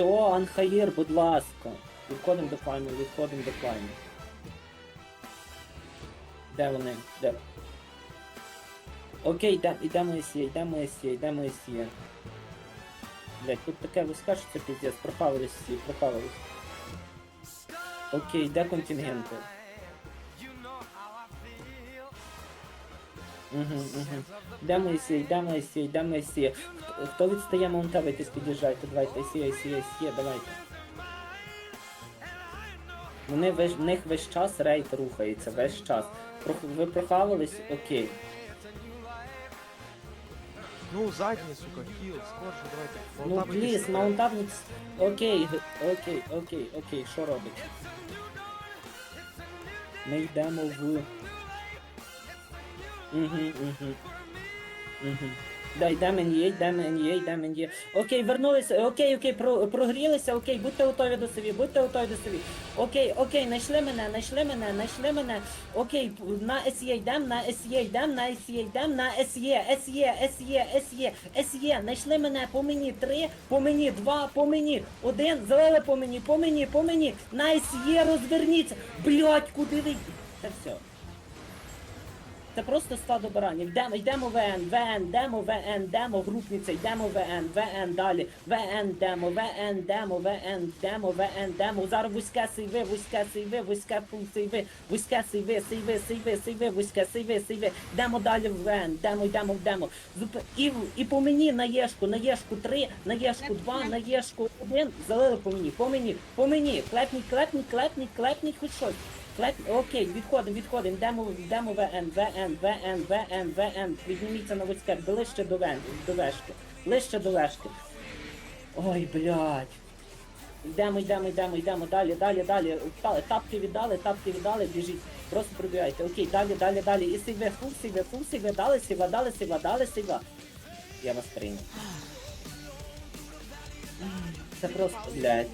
Все, Анхаїр, будь ласка. Відходимо до файну, відходимо до файну. Де вони? Де? Окей, йдемо, йдемо Ісія, йдемо Ісія, йдемо Ісія. Блять, тут таке це піздець, пропавились всі, пропавились. Окей, де контингенти? Угу, угу. Йдемо Ісія, йдемо Ісія, йдемо Ісія. Хто, відстає Маунтавитись, під'їжджайте, давайте, Ісія, Ісія, Ісія, давайте. Вони весь, в них весь час рейд рухається, весь час. Прох- Ви прохавались? Окей. Ну, задній, сука, хіл, скорше, давайте. Ну Волтап пліз, маунтавниць. Окей, г- окей, окей, окей, що робить? Ми йдемо в. Угу, угу. Угу. Да, йдемо NE, йдемо NE, йдемо NE. Окей, вернулися, окей, окей, про, прогрілися, окей, будьте готові до собі, будьте готові до собі. Окей, окей, знайшли мене, знайшли мене, знайшли мене. Окей, на SE йдемо, на SE йдемо, на SE йдемо, на SE, SE, SE, SE, SE, знайшли мене по мені три, по мені два, по мені один, залили по мені, по мені, по мені, на SE розверніться. Блять, куди ви? Та все. Це просто стадо баранів. Йдемо, йдемо ВН, ВН, демо, ВН, демо, групниця, йдемо ВН, ВН далі, ВН демо, ВН демо, ВН демо, ВН демо. Зараз вузьке сейви, вузьке сейви, вузьке фул сейви, вузьке сейви, сейви, сейви, сейви, вузьке сейви, сейви. Йдемо далі в ВН, демо, йдемо, йдемо. Зуп- І, і по мені на Єшку, на Єшку 3, на Єшку 2, на Єшку 1, залили по мені, по мені, по мені. Клепніть, клепніть, клепніть, клепніть хоч щось. Клеп... Окей, відходимо, відходимо, йдемо, йдемо ВН, ВН, ВН, ВН, ВН. Підніміться на вузьке, ближче до Вен, до вешки. Ближче до вешки. Ой, блядь. Йдемо, йдемо, йдемо, йдемо, далі, далі, далі. Та- Тапки віддали, тапки віддали, біжіть. Просто пробігайте. Окей, далі, далі, далі. І сиве, фул сиве, фул сиве, дали сива, дали сива, дали сива. Я вас прийняв. Це просто, блядь.